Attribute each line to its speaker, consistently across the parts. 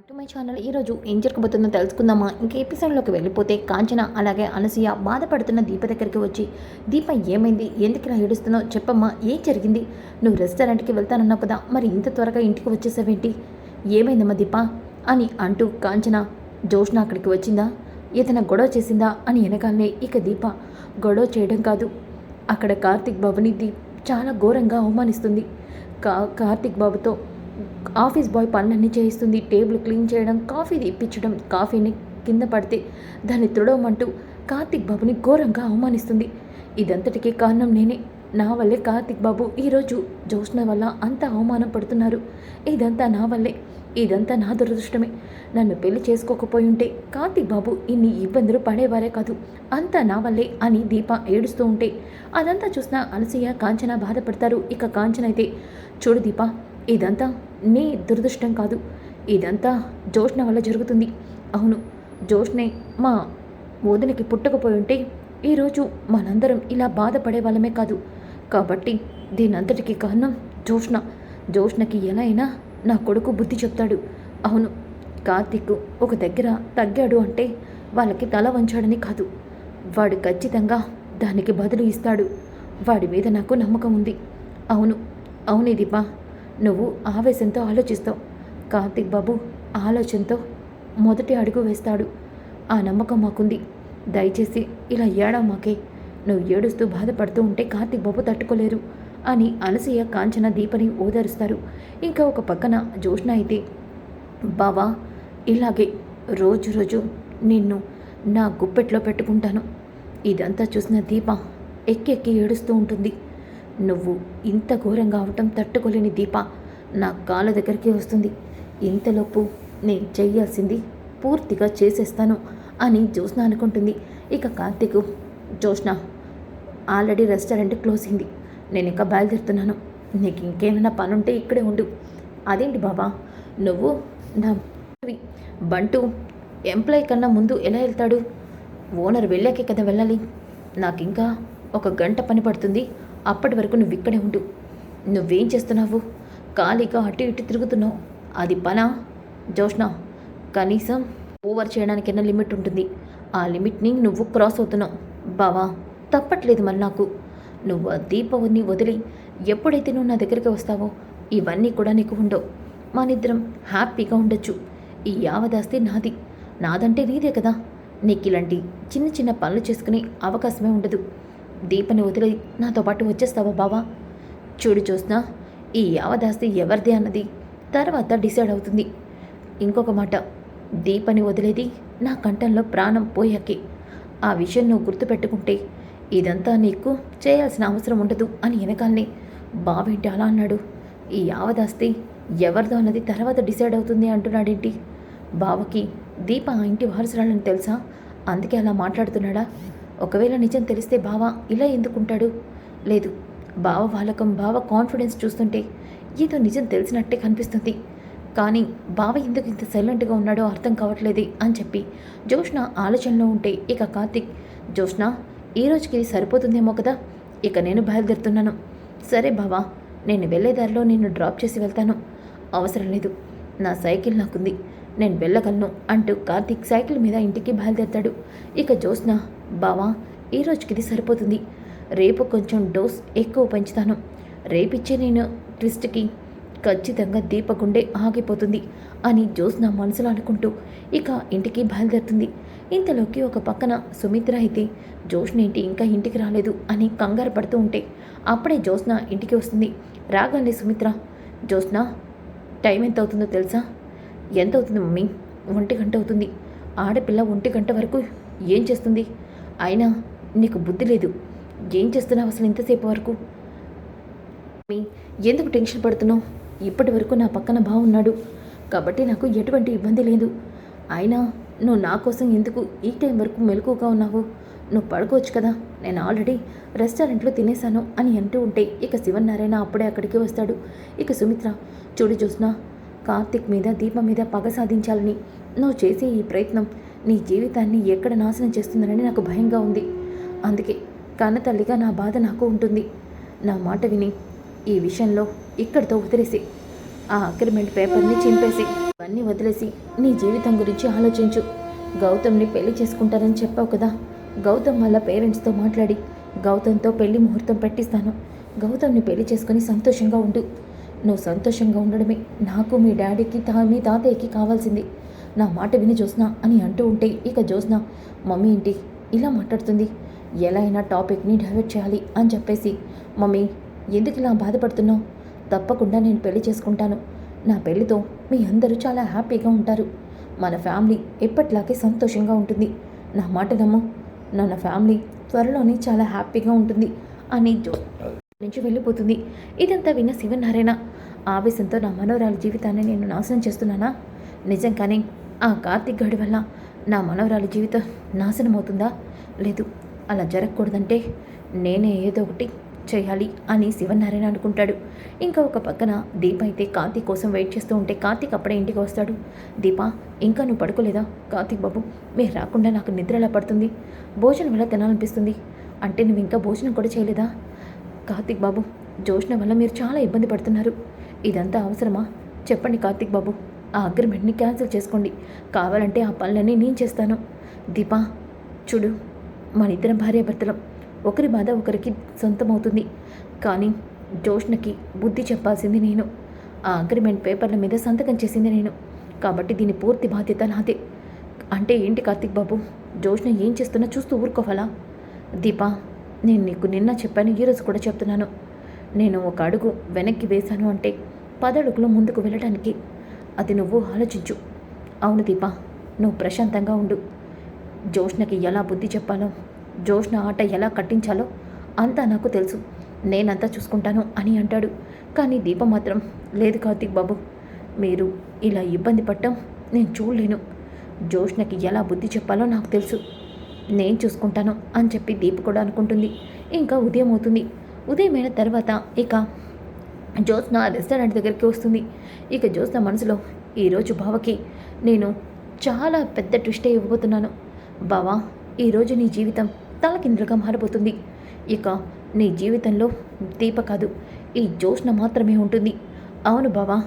Speaker 1: Back to my channel ఈరోజు ఏం జరగబోతుందో తెలుసుకుందామా? ఇంక ఎపిసోడ్లోకి వెళ్ళిపోతే కాంచన అలాగే అనసూయ బాధపడుతున్న దీప దగ్గరికి వచ్చి దీప ఏమైంది? ఎందుకు ఇలా ఏడుస్తున్నావు? చెప్పమ్మా ఏం జరిగింది? నువ్వు రెస్టారెంట్కి వెళ్తానన్నావు కదా మరి ఇంత త్వరగా ఇంటికి వచ్చేసావేంటి? ఏమైందమ్మా దీప? అని అంటూ కాంచన జోష్న అక్కడికి వచ్చిందా? ఏదైనా గొడవ చేసిందా? అని వెనకాలనే ఇక దీప గొడవ చేయడం కాదు. అక్కడ కార్తిక్ బాబుని దీప్ చాలా ఘోరంగా అవమానిస్తుంది. కా కార్తిక్ బాబుతో ఆఫీస్ బాయ్ పనులన్నీ చేయిస్తుంది. టేబుల్ క్లీన్ చేయడం కాఫీ ఇప్పించడం కాఫీని కింద పడితే దాన్ని తుడవమంటూ కార్తిక్ బాబుని ఘోరంగా అవమానిస్తుంది. ఇదంతటికీ కారణం నేనే. నా వల్లే కార్తిక్ బాబు ఈరోజు జోష్న వల్ల అంత అవమానం పడుతున్నారు. ఇదంతా నా వల్లే. ఇదంతా నా దురదృష్టమే. నన్ను పెళ్ళి చేసుకోకపోయి ఉంటే కార్తిక్ బాబు ఇన్ని ఇబ్బందులు పడేవారే కాదు. అంతా నా వల్లే అని దీప ఏడుస్తూ ఉంటే అదంతా చూసిన అలసయ్య కాంచన బాధపడతారు. ఇక కాంచన అయితే చూడు దీప ఇదంతా నీ దురదృష్టం కాదు. ఇదంతా జోష్ణ వల్ల జరుగుతుంది. అవును జోష్నే మా వదినకి పుట్టకపోయి ఉంటే ఈరోజు మనందరం ఇలా బాధపడే వాళ్ళమే కాదు. కాబట్టి దీనంతటికీ కారణం జోష్ణ జోష్ణకి ఎలా అయినా నా కొడుకు బుద్ధి చెప్తాడు. అవును కార్తీక్ ఒక దగ్గర తగ్గాడు అంటే వాళ్ళకి తల వంచాడని కాదు. వాడు ఖచ్చితంగా దానికి బదులు ఇస్తాడు. వాడి మీద నాకు నమ్మకం ఉంది. అవును అవును దీపా నువ్వు ఆవేశంతో ఆలోచిస్తావు. కార్తిక్ బాబు ఆలోచనతో మొదటి అడుగు వేస్తాడు. ఆ నమ్మకం మాకుంది. దయచేసి ఇలా ఏడా మాకే? నువ్వు ఏడుస్తూ బాధపడుతూ ఉంటే కార్తిక్ బాబు తట్టుకోలేరు అని అనసూయ కాంచన దీపని ఓదారుస్తారు. ఇంకా ఒక పక్కన జోష్న అయితే బావా ఇలాగే రోజు రోజు నిన్ను నా గుప్పెట్లో పెట్టుకుంటాను. ఇదంతా చూసిన దీప ఎక్కి ఎక్కి ఏడుస్తూ ఉంటుంది. నువ్వు ఇంత ఘోరంగా అవటం తట్టుకోలేని దీప నా కాళ్ళ దగ్గరికి వస్తుంది. ఇంతలోపు నేను చెయ్యాల్సింది పూర్తిగా చేసేస్తాను అని జ్యోత్స్న అనుకుంటుంది. ఇక Karthik Jyotsna already restaurant close అయింది. నేను ఇంకా బయలుదేరుతున్నాను. నీకు ఇంకేమైనా పనుంటే ఇక్కడే ఉండు. అదేంటి బాబా? నువ్వు నా బంటు ఎంప్లాయీ కన్నా ముందు ఎలా వెళ్తాడు? ఓనర్ వెళ్ళాకే కదా వెళ్ళాలి. నాకు ఇంకా ఒక గంట పని పడుతుంది. అప్పటి వరకు నువ్వు ఇక్కడే ఉండు. నువ్వేం చేస్తున్నావు? ఖాళీగా అటు ఇటు తిరుగుతున్నావు. అది పనా? జోష్నా కనీసం ఓవర్ చేయడానికైనా లిమిట్ ఉంటుంది. ఆ లిమిట్ని నువ్వు క్రాస్ అవుతున్నావు. బావా తప్పట్లేదు మరి నాకు. నువ్వు ఆ దీపవుని వదిలి ఎప్పుడైతే నువ్వు నా దగ్గరికి వస్తావో ఇవన్నీ కూడా నీకు ఉండవు. మనిద్దరం హ్యాపీగా ఉండొచ్చు. ఈ యావదాస్తి నాది. నాదంటే నీదే కదా. నీకు ఇలాంటి చిన్న చిన్న పనులు చేసుకునే అవకాశమే ఉండదు. దీపని వదిలి నాతో పాటు వచ్చేస్తావా బావా? చూడు చూసినా ఈ యావదాస్తి ఎవరిదే అన్నది తర్వాత డిసైడ్ అవుతుంది. ఇంకొక మాట దీపని వదిలేది నా కంఠంలో ప్రాణం పోయాకే. ఆ విషయం నువ్వు గుర్తుపెట్టుకుంటే ఇదంతా నీకు చేయాల్సిన అవసరం ఉండదు అని వెనకాలనే. బావేంటి అలా అన్నాడు? ఈ యావదాస్తి ఎవరిదో అన్నది తర్వాత డిసైడ్ అవుతుంది అంటున్నాడేంటి? బావకి దీప ఆ ఇంటి వారసురాలని తెలుసా? అందుకే అలా మాట్లాడుతున్నాడా? ఒకవేళ నిజం తెలిస్తే బావ ఇలా ఎందుకుంటాడు? లేదు బావ వాళ్ళకం బావ కాన్ఫిడెన్స్ చూస్తుంటే ఏదో నిజం తెలిసినట్టే కనిపిస్తుంది. కానీ బావ ఎందుకు ఇంత సైలెంట్గా ఉన్నాడో అర్థం కావట్లేదు అని చెప్పి జోష్ణ ఆలోచనలో ఉంటే ఇక కార్తిక్ జోష్ణ ఈ రోజుకి ఇది సరిపోతుందేమో కదా? ఇక నేను బయలుదేరుతున్నాను. సరే బావా నేను వెళ్ళే దారిలో నిన్ను డ్రాప్ చేసి వెళ్తాను. అవసరం లేదు నా సైకిల్ నాకుంది. నేను వెళ్ళగలను అంటూ కార్తీక్ సైకిల్ మీద ఇంటికి బయలుదేరతాడు. ఇక జోస్న బావా ఈ రోజుకి ఇది సరిపోతుంది. రేపు కొంచెం డోస్ ఎక్కువ పెంచుతాను. రేపిచ్చే నేను ట్విస్ట్కి ఖచ్చితంగా దీపగుండే ఆగిపోతుంది అని జ్యోత్స్న మనసులో అనుకుంటూ ఇక ఇంటికి బయలుదేరుతుంది. ఇంతలోకి ఒక పక్కన సుమిత్ర అయితే జోష్నేంటి ఇంకా ఇంటికి రాలేదు అని కంగారు పడుతూ ఉంటే అప్పుడే జ్యోత్స్న ఇంటికి వస్తుంది. రాగానే సుమిత్ర. జ్యోత్స్న టైం ఎంత అవుతుందో తెలుసా? ఎంత అవుతుంది మమ్మీ? ఒంటి గంట అవుతుంది. ఆడపిల్ల ఒంటి గంట వరకు ఏం చేస్తుంది? అయినా నీకు బుద్ధి లేదు. ఏం చేస్తున్నావు అసలు ఇంతసేపు వరకు? మమ్మీ ఎందుకు టెన్షన్ పడుతున్నావు? ఇప్పటి వరకు నా పక్కన బాగున్నాడు కాబట్టి నాకు ఎటువంటి ఇబ్బంది లేదు. అయినా నువ్వు నా కోసం ఎందుకు ఈ టైం వరకు మెలకుగా ఉన్నావు? నువ్వు పడుకోవచ్చు కదా? నేను ఆల్రెడీ రెస్టారెంట్లో తినేశాను అని అంటూ ఉంటే ఇక శివనారాయణ అప్పుడే అక్కడికి వస్తాడు. ఇక సుమిత్ర చూడు చూసినా కార్తిక్ మీద దీపం మీద పగ సాధించాలని. నువ్వు చేసే ఈ ప్రయత్నం నీ జీవితాన్ని ఎక్కడ నాశనం చేస్తుందనని నాకు భయంగా ఉంది. అందుకే కన్నతల్లిగా నా బాధ నాకు ఉంటుంది. నా మాట విని ఈ విషయంలో ఇక్కడితో వదిలేసి ఆ అగ్రిమెంట్ పేపర్ని చింపేసి ఇవన్నీ వదిలేసి నీ జీవితం గురించి ఆలోచించు. గౌతమ్ని పెళ్ళి చేసుకుంటారని చెప్పావు కదా. గౌతమ్ వాళ్ళ పేరెంట్స్తో మాట్లాడి గౌతమ్తో పెళ్ళి ముహూర్తం పెట్టిస్తాను. గౌతమ్ని పెళ్ళి చేసుకుని సంతోషంగా ఉండు. నువ్వు సంతోషంగా ఉండడమే. నాకు మీ డాడీకి తా మీ తాతయ్యకి కావాల్సింది. నా మాట విని జోస్నా అని అంటూ ఉంటే ఇక జోస్నా మమ్మీ ఏంటి? ఇలా మాట్లాడుతుంది. ఎలా అయినా టాపిక్ని డైవర్ట్ చేయాలి అని చెప్పేసి మమ్మీ ఎందుకు ఇలా బాధపడుతున్నావు? తప్పకుండా నేను పెళ్ళి చేసుకుంటాను. నా పెళ్ళితో మీ అందరూ చాలా హ్యాపీగా ఉంటారు. మన ఫ్యామిలీ ఎప్పట్లాగే సంతోషంగా ఉంటుంది. నా మాట నమ్ము. నా ఫ్యామిలీ త్వరలోనే చాలా హ్యాపీగా ఉంటుంది అని జో నుంచి వెళ్ళిపోతుంది. ఇదంతా విన్న శివనారాయణ ఆవేశంతో నా మనోరాల జీవితాన్ని నేను నాశనం చేస్తున్నానా? కానీ ఆ కార్తీక్ గడి వల్ల నా మనోరాల జీవితం నాశనం అవుతుందా? లేదు అలా జరగకూడదంటే నేనే ఏదో ఒకటి చేయాలి అని శివనారాయణ అనుకుంటాడు. ఇంకా ఒక పక్కన దీప అయితే కార్తీక్ కోసం వెయిట్ చేస్తూ ఉంటే కార్తీక్ అప్పుడే ఇంటికి వస్తాడు. దీప ఇంకా నువ్వు పడుకోలేదా? కార్తీక్ బాబు మీరు రాకుండా నాకు నిద్ర ఎలా పడుతుంది? భోజనం ఎలా తినాలనిపిస్తుంది? అంటే నువ్వు ఇంకా భోజనం కూడా చేయలేదా? కార్తీక్ బాబు జోష్ణ వల్ల మీరు చాలా ఇబ్బంది పడుతున్నారు. ఇదంతా అవసరమా? చెప్పండి కార్తీక్ బాబు. ఆ అగ్రిమెంట్ని క్యాన్సిల్ చేసుకోండి. కావాలంటే ఆ పనులన్నీ నేను చేస్తాను. దీపా చూడు మన ఇద్దరం భార్యాభర్తలం. ఒకరి బాధ ఒకరికి సొంతమవుతుంది. కానీ జోష్ణకి బుద్ధి చెప్పాల్సింది నేను. ఆ అగ్రిమెంట్ పేపర్ల మీద సంతకం చేసింది నేను. కాబట్టి దీని పూర్తి బాధ్యత నాదే. అంటే ఏంటి కార్తీక్ బాబు? జోష్ణ ఏం చేస్తున్నా చూస్తూ ఊరుకోవాలా? దీపా నేను నీకు నిన్న చెప్పాను ఈరోజు కూడా చెప్తున్నాను. నేను ఒక అడుగు వెనక్కి వేశాను అంటే పదడుగులు ముందుకు వెళ్ళడానికి అది నువ్వు ఆలోచించు. అవును దీపా నువ్వు ప్రశాంతంగా ఉండు. జోష్నకి ఎలా బుద్ధి చెప్పాలో జోష్న ఆట ఎలా కట్టించాలో అంతా నాకు తెలుసు. నేనంతా చూసుకుంటాను అని అంటాడు. కానీ దీప మాత్రం లేదు కార్తీక్ బాబు మీరు ఇలా ఇబ్బంది పడటం నేను చూడలేను. జోష్నకి ఎలా బుద్ధి చెప్పాలో నాకు తెలుసు. నేను చూసుకుంటాను అని చెప్పి దీప కూడా అనుకుంటుంది. ఇంకా ఉదయం అవుతుంది. ఉదయమైన తర్వాత ఇక జ్యోత్స్న రెస్టారెంట్ దగ్గరికి వస్తుంది. ఇక జ్యోత్స్న మనసులో ఈరోజు బావకి నేను చాలా పెద్ద ట్విస్టే ఇవ్వబోతున్నాను. బావా ఈరోజు నీ జీవితం తలకిందులుగా మారిపోతుంది. ఇక నీ జీవితంలో దీప కాదు ఈ జ్యోత్స్న మాత్రమే ఉంటుంది. అవును బావా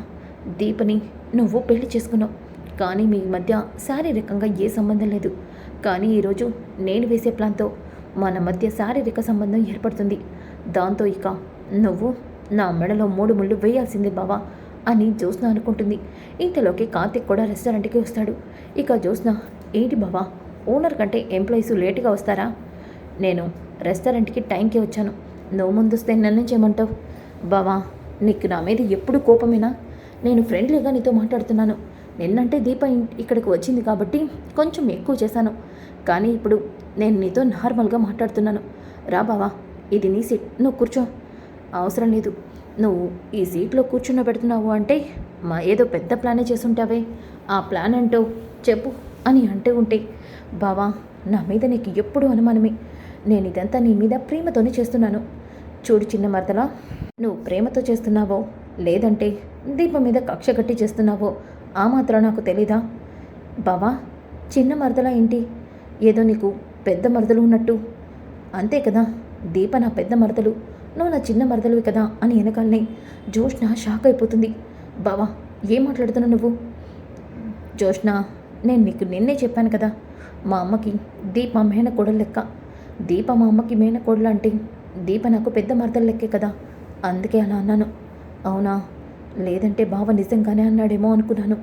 Speaker 1: దీపని నువ్వు పెళ్ళి చేసుకున్నావు. కానీ మీ మధ్య శారీరకంగా ఏ సంబంధం లేదు. కానీ ఈరోజు నేను వేసే ప్లాన్తో మన మధ్య శారీరక సంబంధం ఏర్పడుతుంది. దాంతో ఇక నువ్వు నా మెడలో మూడు ముళ్ళు వేయాల్సిందే బావా అని జ్యోత్స్న అనుకుంటుంది. ఇంతలోకి కార్తిక్ కూడా రెస్టారెంట్కి వస్తాడు. ఇక జ్యోత్స్న ఏంటి బావా ఓనర్ కంటే ఎంప్లాయీస్ లేటుగా వస్తారా? నేను రెస్టారెంట్కి టైంకి వచ్చాను. నువ్వు ముందొస్తే నన్ను చేయమంటావు? బావా నీకు నా మీద ఎప్పుడు కోపమేనా? నేను ఫ్రెండ్లీగా నీతో మాట్లాడుతున్నాను. నిన్నంటే దీప ఇక్కడికి వచ్చింది కాబట్టి కొంచెం ఎక్కువ చేశాను. కానీ ఇప్పుడు నేను నీతో నార్మల్గా మాట్లాడుతున్నాను. రా బావా ఇది నీ సీట్. నువ్వు కూర్చో. అవసరం లేదు. నువ్వు ఈ సీట్లో కూర్చున్న పెడుతున్నావు అంటే మా ఏదో పెద్ద ప్లానే చేసుంటావే ఆ ప్లాన్ అంటూ చెప్పు అని అంటూ ఉంటే బావా నా మీద నీకు ఎప్పుడూ అనుమానమే. నేను ఇదంతా నీ మీద ప్రేమతోనే చేస్తున్నాను. చూడు చిన్న మరదలా నువ్వు ప్రేమతో చేస్తున్నావో లేదంటే దీపం మీద కక్ష కట్టి చేస్తున్నావో ఆ మాత్రం నాకు తెలీదా? బావా చిన్న మరదలా ఏంటి? ఏదో నీకు పెద్ద మరదలు ఉన్నట్టు. అంతే కదా దీప నా పెద్ద మరదలు నువ్వు నా చిన్న మరదలువి కదా అని వెనకాలనే జోష్న షాక్ అయిపోతుంది. బావా ఏం మాట్లాడుతున్నావు నువ్వు? జోష్న నేను నీకు నిన్నే చెప్పాను కదా మా అమ్మకి దీప మేనకోడలు లెక్క. దీప మా అమ్మకి మేనకోడలు అంటే దీప నాకు పెద్ద మరదలు లెక్కే కదా అందుకే అలా అన్నాను. అవునా? లేదంటే బావ నిజంగానే అన్నాడేమో అనుకున్నాను.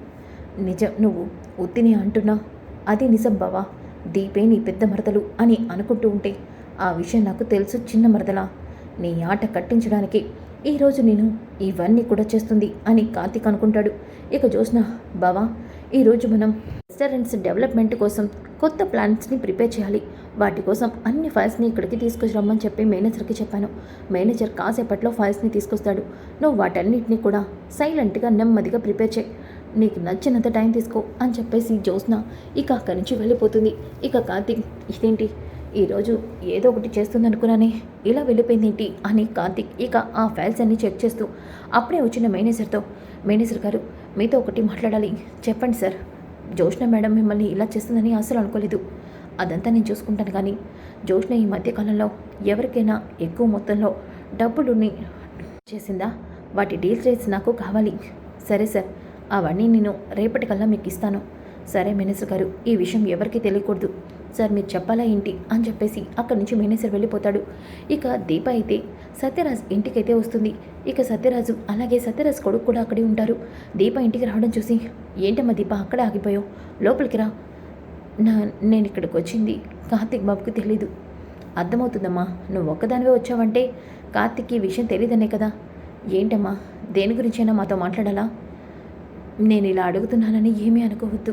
Speaker 1: నిజం నువ్వు ఉత్తిని అంటున్నా. అది నిజం బావా. దీపే నీ పెద్ద మరదలు అని అనుకుంటూ ఉంటే ఆ విషయం నాకు తెలుసు చిన్న మరదలా. నీ ఆట కట్టించడానికి ఈరోజు నేను ఇవన్నీ కూడా చేస్తుంది అని కార్తీక్ అనుకుంటాడు. ఇక జోస్న బావా ఈరోజు మనం రెస్టారెంట్స్ డెవలప్మెంట్ కోసం కొత్త ప్లాన్స్ని ప్రిపేర్ చేయాలి. వాటి కోసం అన్ని ఫైల్స్ని ఇక్కడికి తీసుకొచ్చిరమ్మని చెప్పి మేనేజర్కి చెప్పాను. మేనేజర్ కాసేపట్లో ఫైల్స్ని తీసుకొస్తాడు. నువ్వు వాటన్నిటిని కూడా సైలెంట్గా నెమ్మదిగా ప్రిపేర్ చేయి. నీకు నచ్చినంత టైం తీసుకో అని చెప్పేసి జ్యోత్స్న ఇక అక్కడి నుంచి వెళ్ళిపోతుంది. ఇక కార్తీక్ ఇదేంటి? ఈరోజు ఏదో ఒకటి చేస్తుంది అనుకున్నానే ఇలా వెళ్ళిపోయింది ఏంటి అని కార్తిక్ ఇక ఆ ఫైల్స్ అన్ని చెక్ చేస్తూ అప్పుడే వచ్చిన మేనేజర్తో మేనేజర్ గారు మీతో ఒకటి మాట్లాడాలి. చెప్పండి సార్. జోష్న మేడం మిమ్మల్ని ఇలా చేస్తుందని అసలు అనుకోలేదు. అదంతా నేను చూసుకుంటాను కానీ జోష్ణ ఈ మధ్యకాలంలో ఎవరికైనా ఎక్కువ మొత్తంలో డబ్బులుని చేసిందా? వాటి డీటెయిల్స్ నాకు కావాలి. సరే సార్. అవన్నీ నేను రేపటికల్లా మీకు ఇస్తాను సరే మేనేజర్ గారు ఈ విషయం ఎవరికీ తెలియకూడదు. సార్ మీరు చెప్పాలా ఏంటి? అని చెప్పేసి అక్కడి నుంచి మేనేజర్ వెళ్ళిపోతాడు. ఇక దీప అయితే సత్యరాజ్ ఇంటికైతే వస్తుంది. ఇక సత్యరాజు అలాగే సత్యరాజ్ కొడుకు కూడా అక్కడే ఉంటారు. దీప ఇంటికి రావడం చూసి ఏంటమ్మా దీప అక్కడే ఆగిపోయావు? లోపలికి రా. నా నేను ఇక్కడికి వచ్చింది కార్తీక్ బాబుకి తెలీదు. అర్థమవుతుందమ్మా నువ్వు ఒక్కదానివే వచ్చావంటే కార్తిక్ ఈ విషయం తెలియదనే కదా. ఏంటమ్మా దేని గురించైనా మాతో మాట్లాడాలా? నేను ఇలా అడుగుతున్నానని ఏమీ అనుకోవద్దు.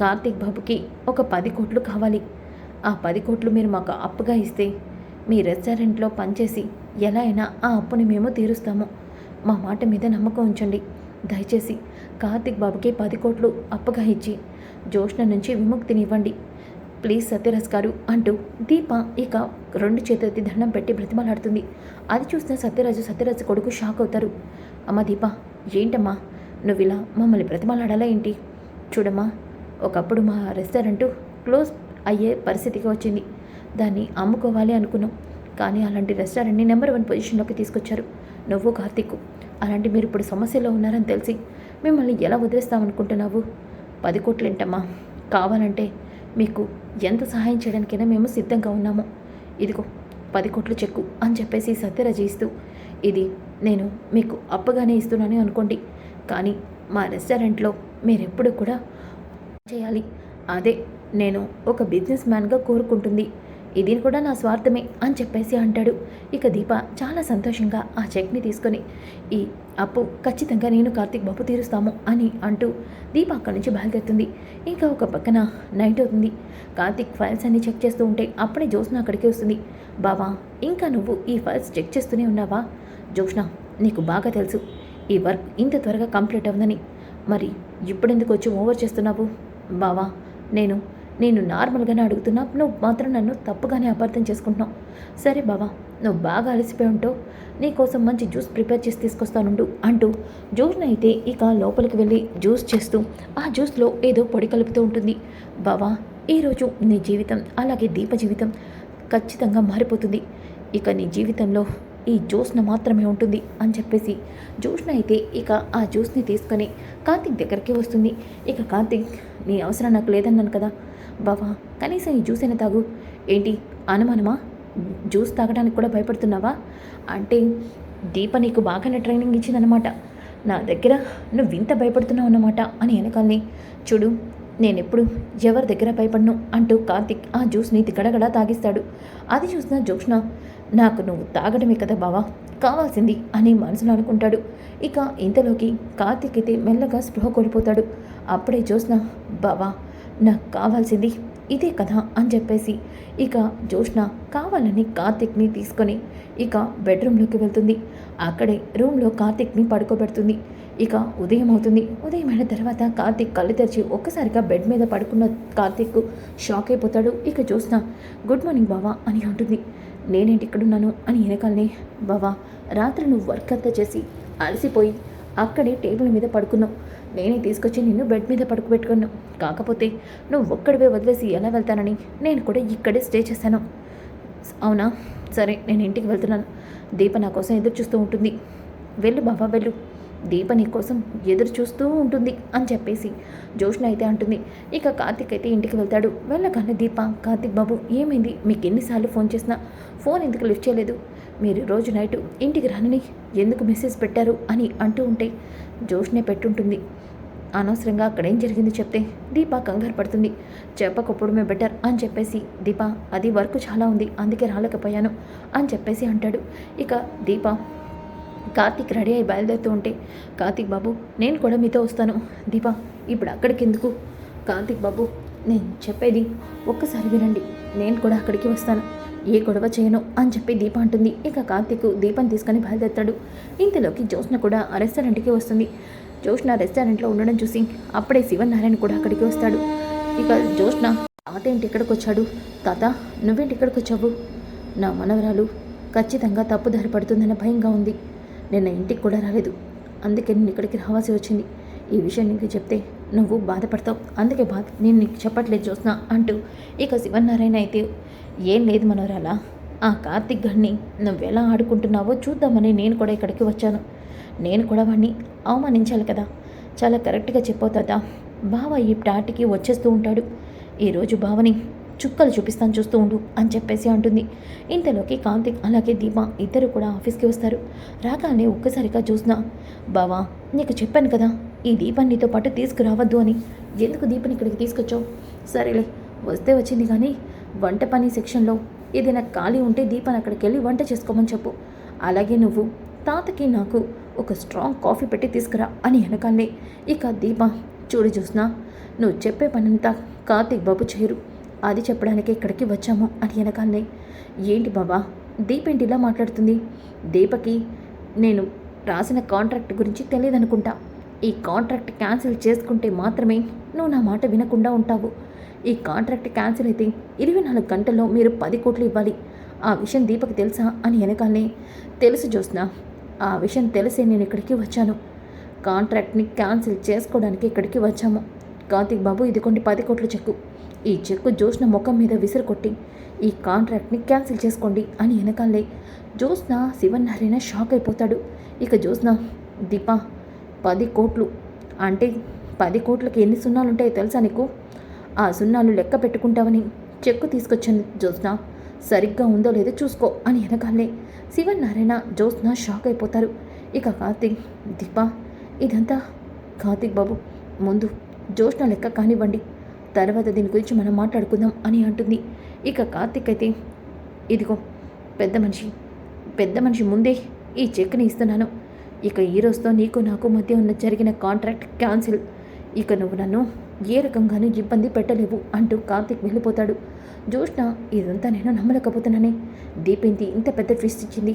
Speaker 1: కార్తీక్ బాబుకి ఒక పది కోట్లు కావాలి. ఆ పది కోట్లు మీరు మాకు అప్పుగా ఇస్తే మీ రెస్టారెంట్లో పనిచేసి ఎలా అయినా ఆ అప్పుని మేము తీరుస్తాము. మా మాట మీద నమ్మకం ఉంచండి. దయచేసి కార్తీక్ బాబుకి పది కోట్లు అప్పుగా ఇచ్చి జోష్ణ నుంచి విముక్తినివ్వండి. ప్లీజ్ సత్యరాజ్ గారు అంటూ దీప ఇక రెండు చేతులకి దండం పెట్టి బ్రతిమలాడుతుంది. అది చూసిన సత్యరాజు సత్యరాజు కొడుకు షాక్ అవుతారు. అమ్మ దీప ఏంటమ్మా? నువ్వు ఇలా మమ్మల్ని బ్రతిమలాడాలా ఏంటి? చూడమ్మా ఒకప్పుడు మా రెస్టారెంట్ క్లోజ్ అయ్యే పరిస్థితికి వచ్చింది. దాన్ని అమ్ముకోవాలి అనుకున్నాం. కానీ అలాంటి రెస్టారెంట్ని నెంబర్ వన్ పొజిషన్లోకి తీసుకొచ్చారు. నువ్వు కార్తీక్ అలాంటి మీరు ఇప్పుడు సమస్యలో ఉన్నారని తెలిసి మిమ్మల్ని ఎలా వదిలేస్తామనుకుంటున్నావు? పది కోట్లేంటమ్మా? కావాలంటే మీకు ఎంత సహాయం చేయడానికైనా మేము సిద్ధంగా ఉన్నాము. ఇదిగో పది కోట్లు చెక్కు అని చెప్పేసి సత్యరాజు ఇస్తూ ఇది నేను మీకు అప్పగానే ఇస్తున్నాను అనుకోండి. కానీ మా రెస్టారెంట్లో మీరెప్పుడు కూడా చేయాలి. అదే నేను ఒక బిజినెస్ మ్యాన్గా కోరుకుంటుంది. ఇది కూడా నా స్వార్థమే అని చెప్పేసి అంటాడు. ఇక దీప చాలా సంతోషంగా ఆ చెక్ని తీసుకొని ఈ అప్పు ఖచ్చితంగా నేను కార్తీక్ బాబు తీరుస్తాము అని అంటూ దీప అక్కడి నుంచి బయలుదేరుతుంది. ఇంకా ఒక పక్కన నైట్ అవుతుంది. కార్తీక్ ఫైల్స్ అన్ని చెక్ చేస్తూ ఉంటే అప్పుడే జ్యోత్స్న అక్కడికి వస్తుంది. బావా ఇంకా నువ్వు ఈ ఫైల్స్ చెక్ చేస్తూనే ఉన్నావా? జ్యోత్స్న నీకు బాగా తెలుసు. ఈ వర్క్ ఇంత త్వరగా కంప్లీట్ అవ్వదని. మరి ఇప్పుడెందుకు వచ్చి ఓవర్ చేస్తున్నావు? బావా నేను నేను నార్మల్గానే అడుగుతున్నా నువ్వు మాత్రం నన్ను తప్పుగానే అపార్థం చేసుకుంటున్నావు. సరే బావా నువ్వు బాగా అలసిపోయి ఉంటావు నీకోసం మంచి జ్యూస్ ప్రిపేర్ చేసి తీసుకొస్తానుండు అంటూ జ్యూస్ని అయితే ఇక లోపలికి వెళ్ళి జ్యూస్ చేస్తూ ఆ జ్యూస్లో ఏదో పొడి కలుపుతూ ఉంటుంది. బావా ఈరోజు నీ జీవితం అలాగే దీప జీవితం ఖచ్చితంగా మారిపోతుంది. ఇక నీ జీవితంలో ఈ జ్యూస్న మాత్రమే ఉంటుంది అని చెప్పేసి జ్యూస్న అయితే ఇక ఆ జ్యూస్ని తీసుకొని కార్తిక్ దగ్గరికి వస్తుంది. ఇక కార్తిక్ నీ అవసరం నాకు లేదన్నాను కదా. బావా కనీసం ఈ జ్యూస్ అయినా తాగు. ఏంటి అనుమానమా? జ్యూస్ తాగడానికి కూడా భయపడుతున్నావా? అంటే దీప నీకు బాగానే ట్రైనింగ్ ఇచ్చిందనమాట నా దగ్గర నువ్వు ఇంత భయపడుతున్నావు అన్నమాట అని వెనకాలని. చూడు నేనెప్పుడు ఎవరి దగ్గర భయపడను అంటూ కార్తిక్ ఆ జ్యూస్ని గడగడ తాగిస్తాడు. అది చూసిన జోష్న నాకు నువ్వు తాగడమే కదా బావా? కావాల్సింది అని మనసులో అనుకుంటాడు. ఇక ఇంతలోకి కార్తీక్ అయితే మెల్లగా స్పృహ కోల్పోతాడు. అప్పుడే జ్యోత్స్న బావా నాకు కావాల్సింది ఇదే కదా అని చెప్పేసి ఇక జ్యోష్ణ కావాలని కార్తిక్ని తీసుకొని ఇక బెడ్రూమ్లోకి వెళ్తుంది. అక్కడే రూమ్లో కార్తిక్ని పడుకోబెడుతుంది. ఇక ఉదయం అవుతుంది. ఉదయం అయిన తర్వాత కార్తిక్ కళ్ళు తెరిచి ఒక్కసారిగా బెడ్ మీద పడుకున్న కార్తిక్ షాక్ అయిపోతాడు. ఇక జ్యోత్స్న గుడ్ మార్నింగ్ బావా అని అంటుంది. నేనేంటి ఇక్కడున్నాను అని వెనకాలనే బావా రాత్రి నువ్వు వర్క్ అంతా చేసి అలసిపోయి అక్కడే టేబుల్ మీద పడుకున్నావు. నేనే తీసుకొచ్చి నిన్ను బెడ్ మీద పడుకోబెట్టుకున్నావు కాకపోతే నువ్వు ఒక్కడివే వదిలేసి ఎలా వెళ్తానని నేను కూడా ఇక్కడే స్టే చేశాను. అవునా? సరే నేను ఇంటికి వెళ్తున్నాను. దీప నా కోసం ఎదురు చూస్తూ ఉంటుంది. వెళ్ళు బాబా వెళ్ళు. దీప నీ కోసం ఎదురు చూస్తూ ఉంటుంది అని చెప్పేసి జోష్ణ అయితే అంటుంది. ఇక కార్తిక్ అయితే ఇంటికి వెళ్తాడు. వెళ్ళగానే దీప కార్తిక్ బాబు ఏమైంది? మీకు ఎన్నిసార్లు ఫోన్ చేసినా? ఫోన్ ఎందుకు లిఫ్ట్ చేయలేదు? మీరు రోజు నైట్ ఇంటికి రానని ఎందుకు మెసేజ్ పెట్టారు అని అంటూ ఉంటే జోష్నే పెట్టుంటుంది. అనవసరంగా అక్కడ ఏం జరిగింది చెప్తే దీప కంగారు పడుతుంది. చెప్పకపోవడమే బెటర్ అని చెప్పేసి దీప అది వర్క్ చాలా ఉంది అందుకే రాలేకపోయాను అని చెప్పేసి అంటాడు. ఇక దీప కార్తీక్ రెడీ అయి బయలుదేరుతూ ఉంటే కార్తీక్ బాబు నేను కూడా మీతో వస్తాను. దీప ఇప్పుడు అక్కడికి ఎందుకు కార్తీక్ బాబు నేను చెప్పేది ఒక్కసారి వినండి. నేను కూడా అక్కడికి వస్తాను. ఏ గొడవ చేయను అని చెప్పి దీప అంటుంది. ఇక కార్తీక్ దీపం తీసుకొని బయలుదేరుతాడు. ఇంతలోకి జ్యోత్స్న కూడా ఆ రెస్టారెంట్కి వస్తుంది. జ్యోత్స్న రెస్టారెంట్లో ఉండడం చూసి అప్పుడే శివనారాయణ కూడా అక్కడికి వస్తాడు. ఇక జ్యోత్స్న తాత ఏంటి ఇక్కడికి వచ్చాడు తాత నువ్వేంటి ఇక్కడికి వచ్చావు నా మనవరాలు ఖచ్చితంగా తప్పుదారి పడుతుందన్న భయంగా ఉంది. నిన్న ఇంటికి కూడా రాలేదు. అందుకే నేను ఇక్కడికి రావాల్సి వచ్చింది. ఈ విషయం నీకు చెప్తే నువ్వు బాధపడతావు. అందుకే బాధ నేను నీకు చెప్పట్లేదు చూసిన అంటూ ఇక శివనారాయణ అయితే ఏం లేదు మనోరాలా ఆ కార్తిక్ గడిని నువ్వు ఎలా ఆడుకుంటున్నావో చూద్దామని నేను కూడా ఇక్కడికి వచ్చాను. నేను కూడా వాడిని అవమానించాలి కదా. చాలా కరెక్ట్గా చెప్పావు తాత. బావ ఈ టాటికి వచ్చేస్తూ ఉంటాడు. ఈరోజు బావని చుక్కలు చూపిస్తాను చూస్తూ ఉండు అని చెప్పేసి అంటుంది. ఇంతలోకి కాంతిక్ అలాగే దీప ఇద్దరు కూడా ఆఫీస్కి వస్తారు. రాగానే ఒక్కసారిగా చూసిన బావా నీకు చెప్పాను కదా ఈ దీపం నీతో పాటు తీసుకురావద్దు అని. ఎందుకు దీపని ఇక్కడికి తీసుకొచ్చావు? సరేలే వస్తే వచ్చింది కానీ వంట పని సెక్షన్లో ఏదైనా ఖాళీ ఉంటే దీపాన్ని అక్కడికి వెళ్ళి వంట చేసుకోమని చెప్పు. అలాగే నువ్వు తాతకి నాకు ఒక స్ట్రాంగ్ కాఫీ పెట్టి తీసుకురా అని వెనకాలే ఇక దీప చూడు చూసినా నువ్వు చెప్పే పనంతా కార్తీక్ బాబు చేయరు. అది చెప్పడానికి ఇక్కడికి వచ్చాము అని వెనకాలనే ఏంటి బాబా దీప ఏంటి ఇలా మాట్లాడుతుంది? దీపకి నేను రాసిన కాంట్రాక్ట్ గురించి తెలియదనుకుంటా. ఈ కాంట్రాక్ట్ క్యాన్సిల్ చేసుకుంటే మాత్రమే నువ్వు నా మాట వినకుండా ఉంటావు. ఈ కాంట్రాక్ట్ క్యాన్సిల్ అయితే ఇరవై నాలుగు గంటల్లో మీరు పది కోట్లు ఇవ్వాలి. ఆ విషయం దీపకి తెలుసా? అని వెనకాలనే తెలుసు చూసినా ఆ విషయం తెలిసే నేను ఇక్కడికి వచ్చాను. కాంట్రాక్ట్ని క్యాన్సిల్ చేసుకోవడానికి ఇక్కడికి వచ్చాము. కార్తీక్ బాబు ఇదిగోండి పది కోట్ల చెక్కు. ఈ చెక్కు జోష్న ముఖం మీద విసిరుకొట్టి ఈ కాంట్రాక్ట్ని క్యాన్సిల్ చేసుకోండి అని వెనకాలే. జోస్న శివనారాయణ షాక్ అయిపోతాడు. ఇక జోస్న దీపా పది కోట్లు. అంటే పది కోట్లకి ఎన్ని సున్నాలు ఉంటాయో తెలుసా నీకు? ఆ సున్నాలు లెక్క పెట్టుకుంటావని చెక్కు తీసుకొచ్చాను జోస్న సరిగ్గా ఉందో లేదో చూసుకో అని వెనకాలే. శివనారాయణ జోస్న షాక్ అయిపోతారు. ఇక కార్తీక్ దీపా ఇదంతా కార్తిక్ బాబు. ముందు జోష్న లెక్క కానివ్వండి. తర్వాత దీని గురించి మనం మాట్లాడుకుందాం అని అంటుంది. ఇక కార్తీక్ అయితే ఇదిగో పెద్ద మనిషి పెద్ద మనిషి ముందే ఈ చెక్ని ఇస్తున్నాను. ఇక ఈ రోజుతో నీకు నాకు మధ్య ఉన్న జరిగిన కాంట్రాక్ట్ క్యాన్సిల్. ఇక నువ్వు నన్ను ఏ రకంగానూ ఇబ్బంది పెట్టలేవు అంటూ కార్తిక్ వెళ్ళిపోతాడు. జోష్న ఇదంతా నేను నమ్మలేకపోతున్నానే. దీపేంతి ఇంత పెద్ద ట్విస్ట్ ఇచ్చింది.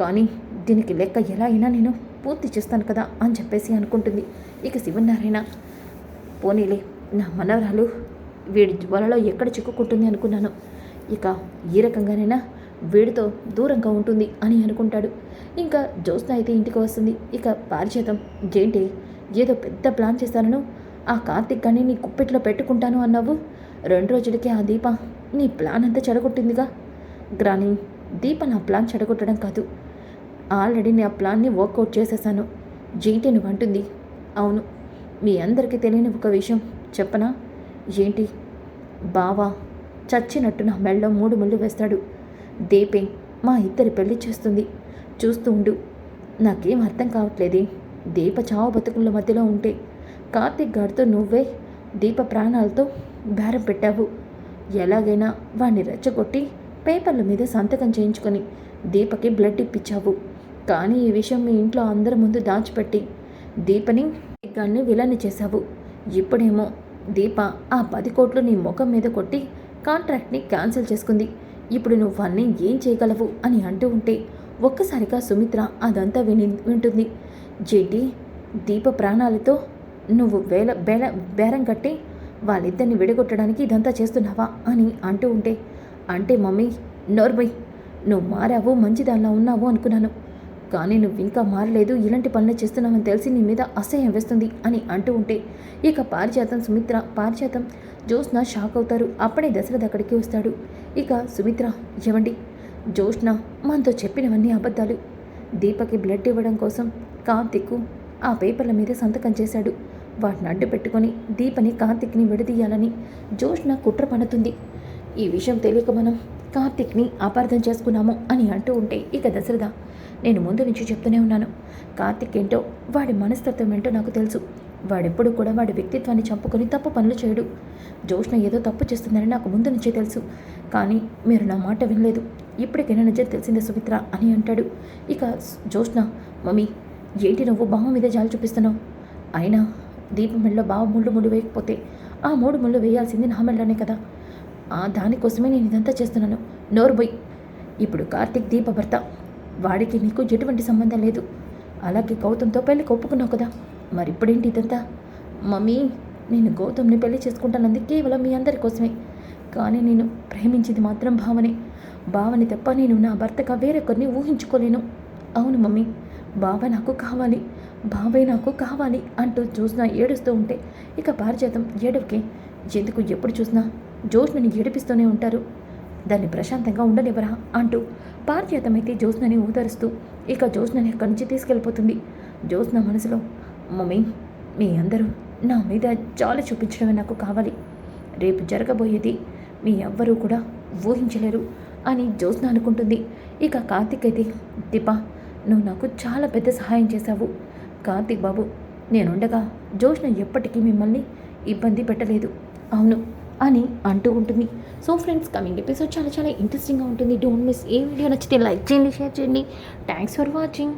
Speaker 1: కానీ దీనికి లెక్క ఎలా అయినా నేను పూర్తి చేస్తాను కదా అని చెప్పేసి అనుకుంటుంది. ఇక శివనారాయణ పోనీలే నా మనవరాలు వీడి వలలో ఎక్కడ చిక్కుకుంటుంది అనుకున్నాను. ఇక ఈ రకంగానైనా వీడితో దూరంగా ఉంటుంది అని అనుకుంటాడు. ఇంకా జ్యోత్స్న అయితే ఇంటికి వస్తుంది. ఇక పారిచేతం ఏంటి? ఏదో పెద్ద ప్లాన్ చేశాను ఆ కార్తిక్ కానీ నీ కుప్పెట్లో పెట్టుకుంటాను అన్నావు? రెండు రోజులకి ఆ దీప నీ ప్లాన్ అంతా చెడగొట్టిందిగా. గ్రాని దీప నా ప్లాన్ చెడగొట్టడం కాదు. ఆల్రెడీ నా ప్లాన్ని వర్కౌట్ చేసేసాను. జీటీ నువ్వు అంటుంది అవును. మీ అందరికీ తెలియని ఒక విషయం. చెప్పనా? ఏంటి? బావా చచ్చినట్టు నా మెళ్ళలో మూడు ముళ్ళు వేస్తాడు. దీపే మా ఇద్దరి పెళ్ళి చేస్తుంది. చూస్తూ ఉండు. నాకేం అర్థం కావట్లేదే. దీప చావు బతుకుల మధ్యలో ఉంటే కార్తిక్ గారితో నువ్వే దీప ప్రాణాలతో బేరం పెట్టావు. ఎలాగైనా వాణ్ణి రెచ్చగొట్టి పేపర్ల మీద సంతకం చేయించుకొని దీపకి బ్లడ్ ఇప్పించావు కానీ ఈ విషయం మీ ఇంట్లో అందరి ముందు దాచిపెట్టి దీపని గాన్ని విలన్ని చేశావు. ఇప్పుడేమో దీప ఆ పది కోట్లు నీ ముఖం మీద కొట్టి కాంట్రాక్ట్ని క్యాన్సిల్ చేసుకుంది. ఇప్పుడు నువ్వు వాళ్ళని ఏం చేయగలవు అని అంటూ ఉంటే ఒక్కసారిగా సుమిత్ర అదంతా విని వింటుంది. జెడ్డి దీప ప్రాణాలతో నువ్వు వేల బేల బేరం కట్టి వాళ్ళిద్దరిని విడగొట్టడానికి ఇదంతా చేస్తున్నావా అని అంటూ ఉంటే అంటే మమ్మీ నోర్మై నువ్వు మారావు మంచిదానిలా ఉన్నావు అనుకున్నాను. కానీ నువ్వు ఇంకా మారలేదు. ఇలాంటి పనులు చేస్తున్నావని తెలిసి నీ మీద అసహ్యం వేస్తుంది అని అంటూ ఉంటే ఇక పారిజాతం సుమిత్ర పారిజాతం జ్యోత్స్న షాక్ అవుతారు. అప్పుడే దశరథ్ అక్కడికి వస్తాడు. ఇక సుమిత్ర ఇవ్వండి జోష్న మనతో చెప్పినవన్నీ అబద్ధాలు. దీపకి బ్లడ్ ఇవ్వడం కోసం కార్తిక్ ఆ పేపర్ల మీద సంతకం చేశాడు. వాటిని అడ్డు పెట్టుకొని దీపని కార్తిక్ని విడదీయాలని జోష్న కుట్ర పడుతుంది ఈ విషయం తెలియక మనం కార్తిక్ని అపార్థం చేసుకున్నాము అని అంటూ ఉంటే ఇక దశరథ నేను ముందు నుంచి చెప్తూనే ఉన్నాను. కార్తిక్ ఏంటో వాడి మనస్తత్వం ఏంటో నాకు తెలుసు. వాడెప్పుడు కూడా వాడి వ్యక్తిత్వాన్ని చంపుకొని తప్పు పనులు చేయడు. జోష్న ఏదో తప్పు చేస్తుందని నాకు ముందు నుంచే తెలుసు. కానీ మీరు నా మాట వినలేదు. ఇప్పటికైనా నిజం తెలిసిందే సుమిత్ర అని అంటాడు. ఇక జోష్న మమ్మీ ఏంటి నువ్వు బావ మీద జాలి చూపిస్తున్నావు? అయినా దీపం మెళ్ళలో బావ ముళ్ళు ముళ్ళు వేయకపోతే ఆ మూడు ముళ్ళు వేయాల్సింది నా మెళ్ళనే కదా. ఆ దానికోసమే నేను ఇదంతా చేస్తున్నాను. నోరు బొయ్ ఇప్పుడు కార్తిక్ దీప భర్త. వాడికి నీకు ఎటువంటి సంబంధం లేదు. అలాగే గౌతమ్తో పెళ్ళికి ఒప్పుకున్నావు కదా. మరి ఇప్పుడేంటి ఇదంతా? మమ్మీ నేను గౌతమ్ని పెళ్ళి చేసుకుంటానంది కేవలం మీ అందరి కోసమే. కానీ నేను ప్రేమించింది మాత్రం భావనే. భావని తప్ప నేను నా భర్తగా వేరొకరిని ఊహించుకోలేను. అవును మమ్మీ బావ నాకు కావాలి. బావే నాకు కావాలి అంటూ చూసినా ఏడుస్తూ ఉంటే ఇక పారిజాతం ఏడవకే. ఎందుకు ఎప్పుడు చూసినా జోష్నని ఏడిపిస్తూనే ఉంటారు. దాన్ని ప్రశాంతంగా ఉండనివ్వరా అంటూ పారిజాతం జ్యోత్స్నని ఊదరుస్తూ ఇక జ్యోత్స్నని అక్కడి నుంచి తీసుకెళ్ళిపోతుంది. జ్యోత్స్న మనసులో మమ్మీ మీ అందరూ నా మీద జాలి చూపించడమే నాకు కావాలి. రేపు జరగబోయేది మీ ఎవ్వరూ కూడా ఊహించలేరు అని జ్యోత్స్న అనుకుంటుంది. ఇక కార్తిక్ అయితే దీప నువ్వు నాకు చాలా పెద్ద సహాయం చేశావు. కార్తిక్ బాబు నేనుండగా జ్యోత్స్న ఎప్పటికీ మిమ్మల్ని ఇబ్బంది పెట్టలేదు. అవును అని అంటూ ఉంటుంది. సో ఫ్రెండ్స్ కమింగ్ ఎపిసోడ్ చాలా చాలా ఇంట్రెస్టింగ్గా ఉంటుంది. డోంట్ మిస్ ఏ వీడియో నచ్చితే లైక్ చేయండి షేర్ చేయండి. Thanks for watching